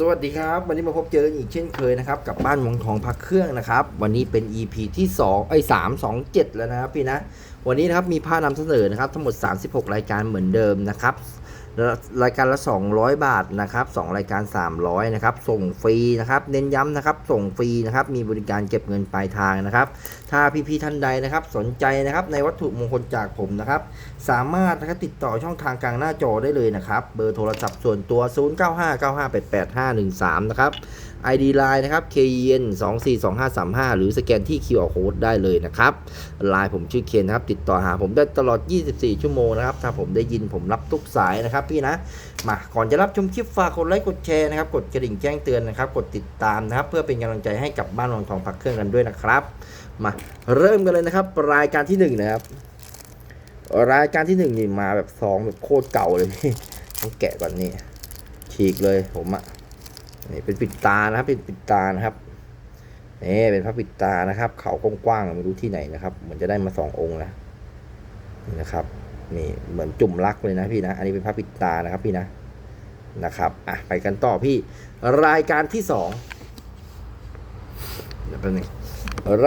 สวัสดีครับ วันนี้มาพบเจออีกเช่นเคยนะครับ กับบ้านมังทองพักเครื่องนะครับ วันนี้เป็น EP ที่2ไอ้สามสองเจ็ดแล้วนะครับพี่นะ วันนี้นะครับมีผ้านำเสนอนะครับ ทั้งหมด 36 รายการเหมือนเดิมนะครับ รายการละ 200 บาทนะครับ2รายการ 300นะครับส่งฟรีนะครับเน้นย้ำนะครับส่งฟรีนะครับมีบริการเก็บเงินปลายทางนะครับ ถ้าพี่ๆท่านใดนะครับสนใจนะครับในวัตถุมงคลจากผมนะครับสามารถนะครับติดต่อช่องทางกลางหน้าจอได้เลยนะครับเบอร์โทรศัพท์ส่วนตัว 0959588513 นะครับ ID Line นะครับ KEN 242535 หรือสแกนที่ QR Code ได้เลยนะครับไลน์ผมชื่อเคนนะครับ ติดต่อหาผมได้ตลอด 24 ชั่วโมงนะครับ ถ้าผมได้ยินผมรับทุกสายนะครับพี่นะ มาก่อนจะรับชมคลิปฝากกดไลค์กดแชร์นะครับ กดกระดิ่งแจ้งเตือนนะครับ กดติดตามนะครับ เพื่อเป็นกำลังใจให้กับบ้านวังทองพักเครื่องกันด้วยนะครับ มาเริ่มกันเลยนะครับ รายการที่หนึ่งนะครับ รายการที่หนึ่งนี่มาแบบซองแบบโคตรเก่าเลยต้องแกะก่อนนี่ฉีกเลยผมอะ นี่เป็นปิดตานะครับ เป็นปิดตานะครับนี่เป็นพระปิดตานะครับ เขากว้างๆไม่รู้ที่ไหนนะครับเหมือนจะได้มาสององค์นะนี่นะครับนี่เหมือนจุ่มรักเลยนะพี่นะ อันนี้เป็นพระปิดตานะครับพี่นะนะครับอะไปกันต่อพี่รายการที่สองเดี๋ยวแป๊บนึง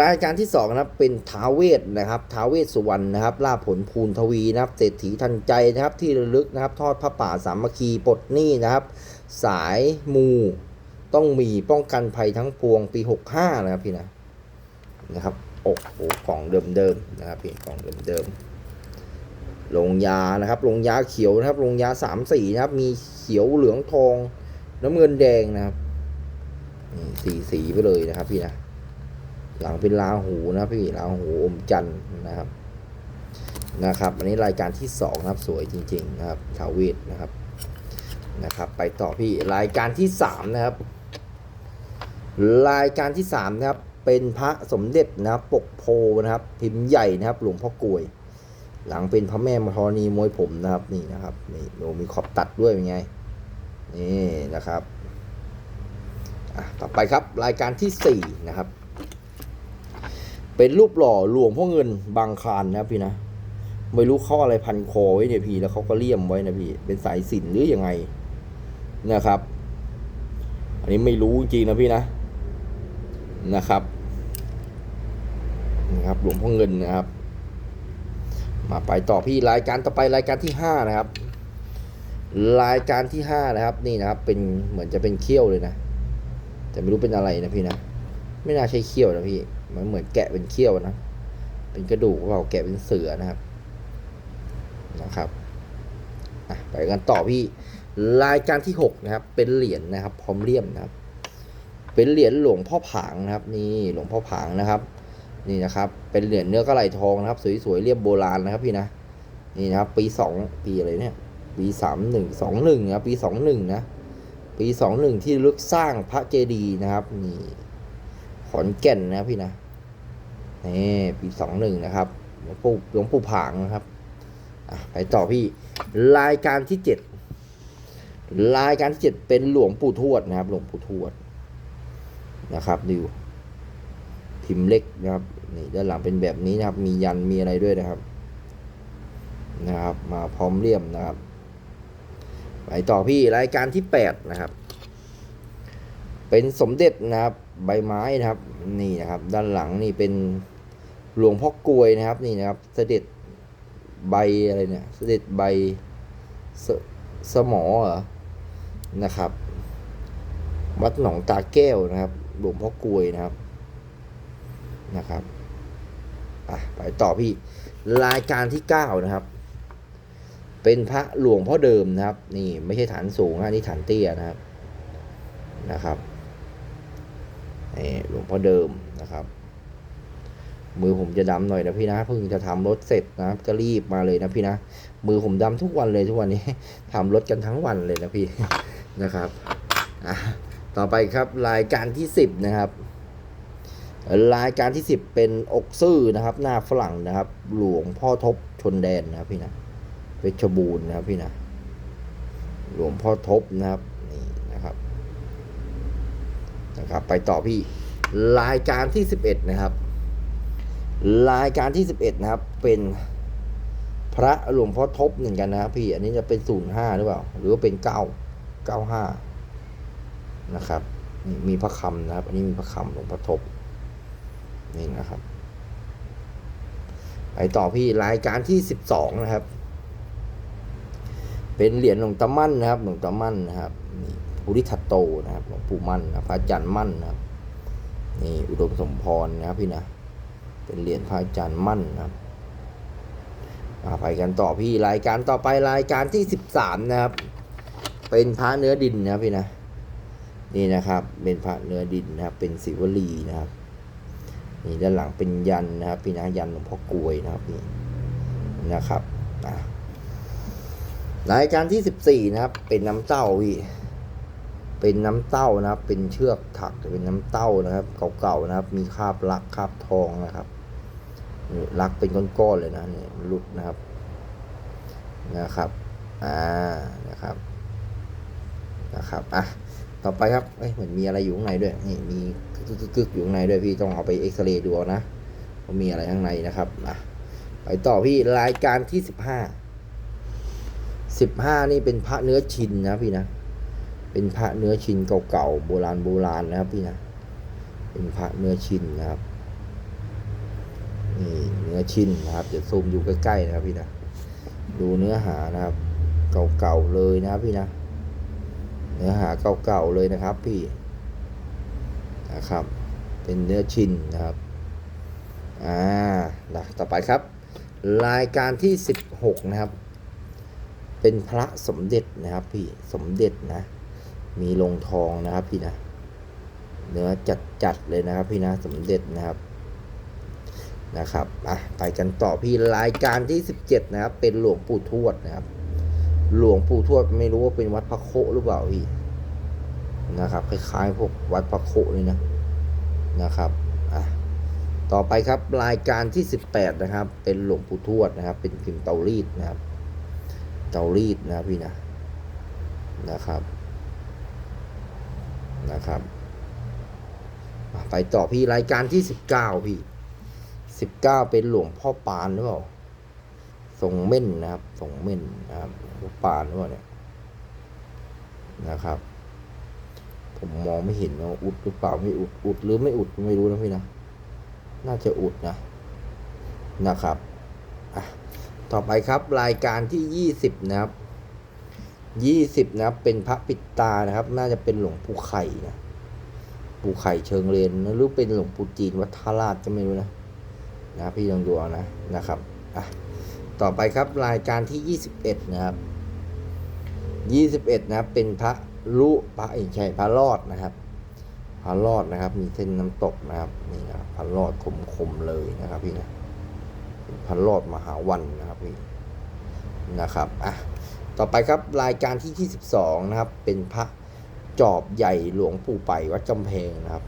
รายการที่สองนะครับเป็นท้าเวสนะครับท้าเวสสุวรรณนะครับลาผลภูนทวีนะครับเศรษฐีทันใจนะครับที่ระลึกนะครับ ทอดพระป่าสามัคคีปลดหนี้นะครับ สายมู ต้องมีป้องกันภัยทั้งปวงปี 65 นะครับพี่นะนะครับโอ้โหกล่องเดิมๆนะครับพี่กล่องเดิมๆลงยานะครับลงยาเขียวนะครับลงยาสามสีนะครับ มีเขียวเหลืองทอง น้ำเงินแดงนะครับสีสีไปเลยนะครับพี่นะหลังเป็นลาหูนะพี่ลาหูอมจันนะครับนะครับ อันนี้รายการที่สองนะครับสวยจริง ๆ นะครับทาวเวทนะครับนะครับ ไปต่อพี่รายการที่สามนะครับ รายการที่สามนะครับเป็นพระสมเด็จนะครับปกโพนะครับ พิมพ์ใหญ่นะครับ หลวงพ่อกลวย หลังเป็นพระแม่มธรณีมวยผมนะครับนี่นะครับนี่โมีขอบตัดด้วยเป็นไงนี่นะครับต่อไปครับรายการที่สี่นะครับ เป็นรูปหล่อหลวงพ่อเงินบางคานนะพี่นะไม่รู้เขาอะไรพันคอไว้เนี่ยพี่แล้วเขาก็เลี่ยมไว้นะพี่เป็นสายสินหรือยังไงนะครับ อันนี้ไม่รู้จริงนะพี่นะ นะครับนะครับหลวงพ่อเงินนะครับ มาไปต่อพี่รายการต่อไปรายการที่ห้านะครับ รายการที่ห้านะครับนี่นะครับ เป็นเหมือนจะเป็นเขี้ยวเลยนะ แต่ไม่รู้เป็นอะไรนะพี่นะ ไม่น่าใช่เขี้ยวนะพี่ มันเหมือนแกะเป็นเขี้ยวนะ เป็นกระดูกเปล่าแกะเป็นเสือนะครับนะครับอะไปกันต่อพี่รายการที่หกนะครับ เป็นเหรียญนะครับ พร้อมเลี่ยมนะครับ เป็นเหรียญหลวงพ่อผางนะครับนี่หลวงพ่อผางนะครับ นี่นะครับ เป็นเหรียญเนื้อกระไหลทองนะครับ สวยๆเรียบโบราณนะครับพี่นะนี่นะครับ ปีสองปีอะไรเนี่ยปีสามหนึ่งสองหนึ่งนะปีสองหนึ่งนะปีสองหนึ่งที่ลึกสร้างพระเจดีย์นะครับนี่ขอนแก่นนะพี่นะนี่ปีสองหนึ่งนะครับหลวงปู่หลวงปู่ผางนะครับไปต่อพี่รายการที่เจ็ดรายการที่เจ็ดเป็นหลวงปู่ทวดนะครับ หลวงปู่ทวด นะครับดูพิมพ์เล็กนะครับนี่ด้านหลังเป็นแบบนี้นะครับ มียันมีอะไรด้วยนะครับ นะครับ มาพร้อมเลี่ยมนะครับไปต่อพี่รายการที่แปดนะครับ เป็นสมเด็จนะครับ ใบไม้นะครับ นี่นะครับ ด้านหลังนี่เป็นหลวงพ่อกลวยนะครับนี่นะครับ เสด็จใบอะไรเนี่ย เสด็จใบสสมอเหรอนะครับ วัดหนองตาแก้วนะครับ หลวงพ่อกลวยนะครับนะครับอะไปต่อพี่รายการที่เก้านะครับ เป็นพระหลวงพ่อเดิมนะครับ นี่ไม่ใช่ฐานสูงนะนี่ฐานเตี้ยนะครับนะครับนี่หลวงพ่อเดิมนะครับ มือผมจะดำหน่อยนะพี่นะเพิ่งจะทำรถเสร็จนะครับก็รีบมาเลยนะพี่นะมือผมดำทุกวันเลยทุกวันนี้ทำรถกันทั้งวันเลยนะพี่นะครับอะ ต่อไปครับรายการที่สิบนะครับ รายการที่สิบเป็นอกซื่อนะครับ หน้าฝรั่งนะครับ หลวงพ่อทบชนแดนนะครับพี่นะเพชรบูรณ์นะครับพี่นะหลวงพ่อทบนะครับนี่นะครับนะครับ ไปต่อพี่รายการที่สิบเอ็ดนะครับ รายการที่สิบเอ็ดนะครับ เป็นพระหลวงพ่อทบเหมือนกันนะครับพี่ อันนี้จะเป็นศูนย์ห้าหรือเปล่า หรือว่าเป็นเก้าเก้าห้า นะครับนี่มีพระคำนะครับ อันนี้มีพระคำหลวงพ่อทบนี่นะครับไปต่อพี่รายการที่สิบสองนะครับ เป็นเหรียญหลวงตามั่นนะครับ หลวงตามั่นนะครับนี่ภูริทัตโตนะครับหลวงปู่มั่นนะพระอาจารย์มั่นนะครับนี่อุดมสมพรนะครับพี่นะเป็นเหรียญพระอาจารย์มั่นนะครับไปกันต่อพี่รายการต่อไปรายการที่สิบสามนะครับ เป็นพระเนื้อดินนะครับพี่นะ นี่นะครับ เป็นพระเนื้อดินนะครับ เป็นศิวลีนะครับ นี่ด้านหลังเป็นยันนะครับ พี่นะยันหลวงพ่อกลวยนะครับพี่นะครับอะรายการที่สิบสี่นะครับ เป็นน้ำเต้าพี่เป็นน้ำเต้านะครับ เป็นเชือกถักเป็นน้ำเต้านะครับ เก่าๆนะครับ มีคราบลักคราบทองนะครับนี่ลักเป็นก้อนๆเลยนะนี่หลุดนะครับนะครับ อ่า นะครับ นะครับ อะ ต่อไปครับเอ้ยเหมือนมีอะไรอยู่ข้างในด้วยนี่มีกึกๆอยู่ข้างในด้วยพี่ต้องเอาไปเอ็กซเรย์ดูนะว่ามีอะไรข้างในนะครับอะไปต่อพี่รายการที่สิบห้าสิบห้านี่เป็นพระเนื้อชินนะพี่นะ เป็นพระเนื้อชินเก่าๆโบราณโบราณนะครับพี่นะ เป็นพระเนื้อชินนะครับนี่เนื้อชินนะครับเดี๋ยวซูมดูใกล้ๆนะครับพี่นะ ดูเนื้อหานะครับ เก่าๆเลยนะครับพี่นะ เนื้อหาเก่าๆเลยนะครับพี่นะครับ เป็นเนื้อชินนะครับอ่านะต่อไปครับ รายการที่สิบหกนะครับ เป็นพระสมเด็จนะครับพี่สมเด็จนะ มีลงทองนะครับพี่นะเนื้อจัดๆเลยนะครับพี่นะสมเด็จนะครับนะครับอะไปกันต่อพี่รายการที่สิบเจ็ดนะครับ เป็นหลวงปู่ทวดนะครับ หลวงปู่ทวดไม่รู้ว่าเป็นวัดพระโคหรือเปล่าพี่นะครับ คล้ายๆพวกวัดพระโคนี่นะนะครับอะต่อไปครับรายการที่สิบแปดนะครับ เป็นหลวงปู่ทวดนะครับ เป็นพิมพ์เตารีดนะครับ เตารีดนะพี่นะนะครับนะครับ ไปต่อพี่รายการที่สิบเก้าพี่สิบเก้าเป็นหลวงพ่อปานหรือเปล่า ทรงเม่นนะครับทรงเม่นนะครับรูปปานหรือเปล่าเนี่ยนะครับ ผมมองไม่เห็นว่าอุดหรือเปล่าไม่อุดอุดหรือไม่อุดไม่รู้นะพี่นะ น่าจะอุดนะนะครับอะต่อไปครับรายการที่ยี่สิบนะครับยี่สิบนะครับ เป็นพระปิดตานะครับ น่าจะเป็นหลวงปู่ไข่นะปู่ไข่เชิงเรนหรือเป็นหลวงปู่จีนวัดท่าราชก็ไม่รู้นะนะพี่ลองดูเอานะนะครับอะ ต่อไปครับรายการที่ 21 นะครับ21 นะครับ เป็นพระลุพระเอกชัยพระรอดนะครับ พระรอดนะครับ มีเส้นน้ำตกนะครับนี่นะครับพระรอดคมๆเลยนะครับ พี่นะเป็นพระรอดมหาวันนะครับพี่นะครับอะต่อไปครับรายการที่ 22 นะครับ เป็นพระจอบใหญ่หลวงปู่ไปวัดจำแพงนะครับ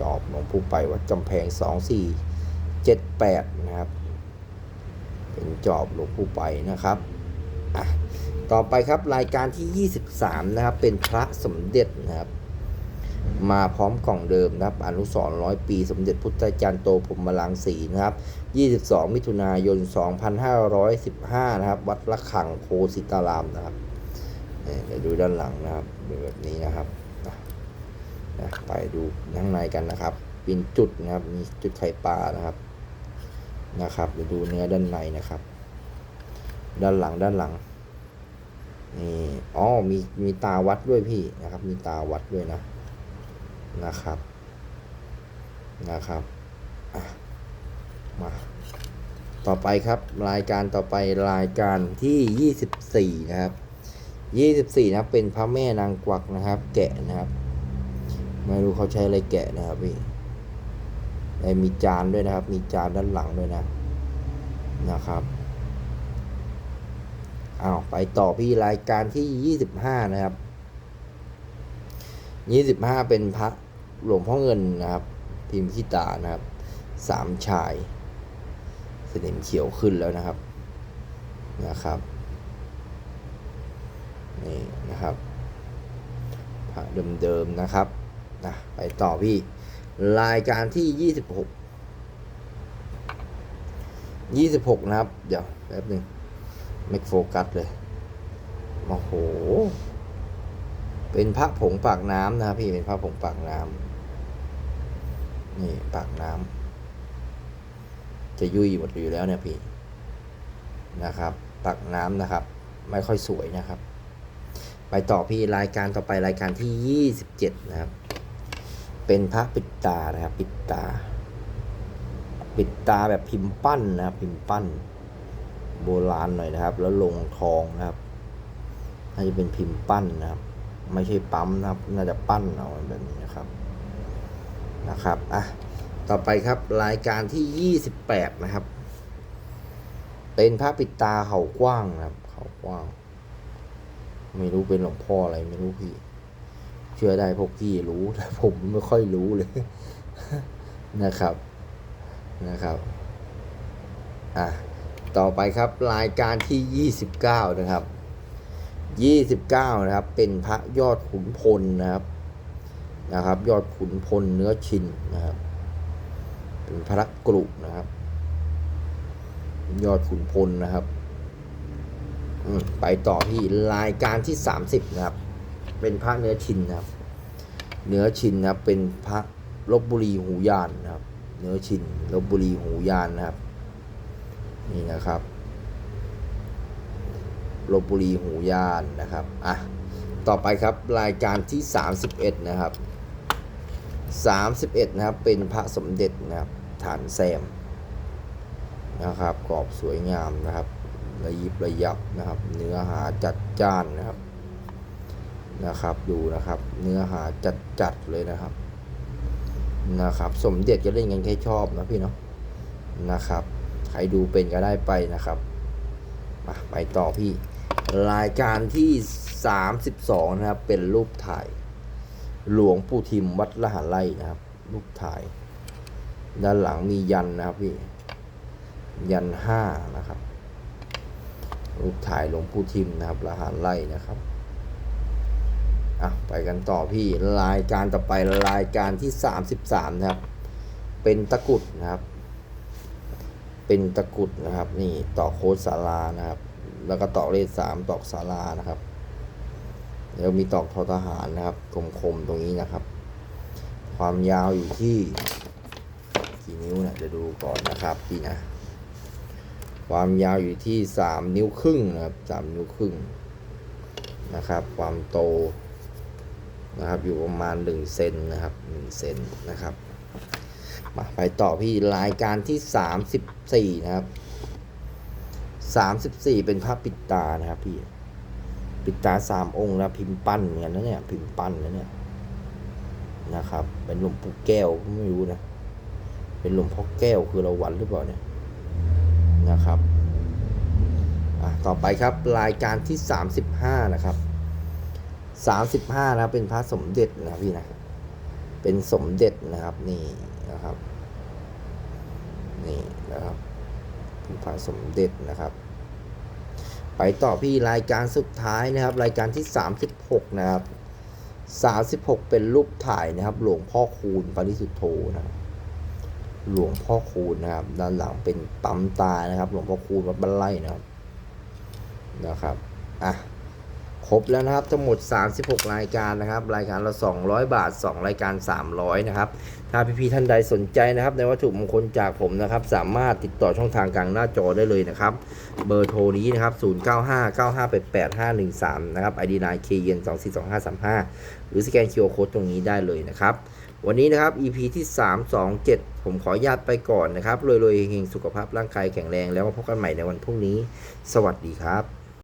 จอบหลวงปู่ไปวัดจำแพง 2478 นะครับ เป็นจอบหลวงปู่ไปนะครับอะต่อไปครับรายการที่ 23 นะครับ เป็นพระสมเด็จนะครับ มาพร้อมกล่องเดิมนะครับ อนุสรร้อยปี สมเด็จพุทธจารย์โตพรมลังสีนะครับ 22 มิถุนายน 2515 นะครับ วัดระฆังโพสิตารามนะครับเดี๋ยวดูด้านหลังนะครับแบบนี้นะครับไปดูข้างในกันนะครับ เป็นจุดนะครับ มีจุดไข่ปลานะครับ นะครับเดี๋ยวดูเนื้อด้านในนะครับ ด้านหลังด้านหลังนี่อ๋อมีมีตาวัดด้วยพี่นะครับ มีตาวัดด้วยนะนะครับนะครับมาต่อไปครับรายการต่อไปรายการที่ยี่สิบสี่นะครับยี่สิบสี่นะครับเป็นพระแม่นางกวักนะครับ แกะนะครับ ไม่รู้เขาใช้อะไรแกะนะครับพี่ มีจานด้วยนะครับ มีจานด้านหลังด้วยนะนะครับอ้าวไปต่อพี่รายการที่ยี่สิบห้านะครับยี่สิบห้าเป็นพระหลวงพ่อเงินนะครับ พิมพ์ขี้ตานะครับสามชายสนิมเขียวขึ้นแล้วนะครับนะครับนี่นะครับพระเดิมๆนะครับนะไปต่อพี่ รายการที่ยี่สิบหกยี่สิบหกนะครับ เดี๋ยวแป๊บหนึ่งไม่โฟกัสเลยโอ้โห เป็นพระผงปากน้ำนะครับพี่เป็นพระผงปากน้ำนี่ปากน้ำจะยุ่ยหมดอยู่แล้วเนี่ยพี่นะครับ ปากน้ำนะครับ ไม่ค่อยสวยนะครับ ไปต่อพี่รายการต่อไปรายการที่ยี่สิบเจ็ดนะครับ เป็นพระปิดตานะครับปิดตา ปิดตาแบบพิมพ์ปั้นนะครับ พิมพ์ปั้น โบราณหน่อยนะครับ แล้วลงทองนะครับน่าจะเป็นพิมพ์ปั้นนะครับ ไม่ใช่ปั๊มนะครับ น่าจะปั้นเอาแบบนี้นะครับนะครับอะต่อไปครับรายการที่ยี่สิบแปดนะครับ เป็นพระปิดตาเขากว้างนะครับ เขากว้าง ไม่รู้เป็นหลวงพ่ออะไรไม่รู้พี่ ชื่อได้พวกพี่รู้แต่ผมไม่ค่อยรู้เลยนะครับนะครับอะต่อไปครับรายการที่ 29 นะครับ 29 นะครับ เป็นพระยอดขุนพลนะครับนะครับ ยอดขุนพลเนื้อชินนะครับ เป็นพระกรุนะครับ ยอดขุนพลนะครับไปต่อที่รายการที่ 30 นะครับ เป็นพระเนื้อชินครับ เนื้อชินนะครับเป็นพระลบบุรีหูยานนะครับ เนื้อชินลบบุรีหูยานนะครับ นี่นะครับลบบุรีหูยานนะครับอะต่อไปครับรายการที่ 31 นะครับ 31 นะครับ เป็นพระสมเด็จนะครับ ฐานแซมนะครับกรอบสวยงามนะครับ ระยิบระยับนะครับ เนื้อหาจัดจ้านนะครับ นะครับดูนะครับ เนื้อหาจัดจัดๆเลยนะครับนะครับ สมเด็จก็เล่นกันแค่ชอบนะพี่เนาะนะครับใครดูเป็นก็ได้ไปนะครับมาไปต่อพี่ รายการที่ 32 นะครับ เป็นรูปถ่าย หลวงปู่ทิมวัดละหาไร่นะครับ รูปถ่าย ด้านหลังมียันนะครับพี่ ยันห้านะครับ รูปถ่ายหลวงปู่ทิมนะครับละหาไร่นะครับ อะไปกันต่อพี่รายการต่อไปรายการที่ 33 นะครับ เป็นตะกุดนะครับ เป็นตะกุดนะครับ นี่ต่อโค้ดสารานะครับ แล้วก็ต่อเลขสามตอกสารานะครับแล้วมีตอกทอทหารนะครับคมๆตรงนี้นะครับ ความยาวอยู่ที่กี่นิ้วนะจะดูก่อนนะครับพี่นะ ความยาวอยู่ที่สามนิ้วครึ่งนะครับสามนิ้วครึ่งนะครับ ความโต นะครับ อยู่ประมาณ1เซนนะครับ1เซนนะครับมาไปต่อพี่รายการที่ 34 นะครับ 34 เป็นภาพปิดตานะครับพี่ปิดตาสามองค์นะพิมพ์ปั้นเหมือนนะเนี่ยพิมพ์ปั้นนะเนี่ยนะครับ เป็นหลวงปู่แก้วไม่รู้นะเป็นหลวงพ่อแก้วคือเราวันหรือเปล่าเนี่ยนะครับอะต่อไปครับรายการที่ 35 นะครับ สามสิบห้านะครับเป็นพระสมเด็จนะพี่นะเป็นสมเด็จนะครับนี่นะครับ นี่นะครับเป็นพระสมเด็จนะครับ ไปต่อพี่รายการสุดท้ายนะครับ รายการที่สามสิบหกนะครับสามสิบหกเป็นรูปถ่ายนะครับ หลวงพ่อคูณปริสุทธโธนะครับหลวงพ่อคูณนะครับ ด้านหลังเป็นปั๊มตานะครับ หลวงพ่อคูณวัดบ้านไร่นะครับนะครับอะ รบแล้วนะครับทั้งหมด 36 รายการนะครับ รายการละ 200 บาท 2 รายการ 300 นะครับ ถ้าพี่ๆท่านใดสนใจนะครับ ในวัตถุมงคลจากผมนะครับ สามารถติดต่อช่องทางกลางหน้าจอได้เลยนะครับ เบอร์โทรนี้นะครับ 0959588513 นะครับ ID นายเคเย็น242535 หรือสแกน QR Code ตรงนี้ได้เลยนะครับ วันนี้นะครับ EP ที่ 327 ผมขออนุญาตไปก่อนนะครับรวยๆเฮงๆสุขภาพร่างกายแข็งแรงแล้วมาพบกันใหม่ในวันพรุ่งนี้ สวัสดีครับ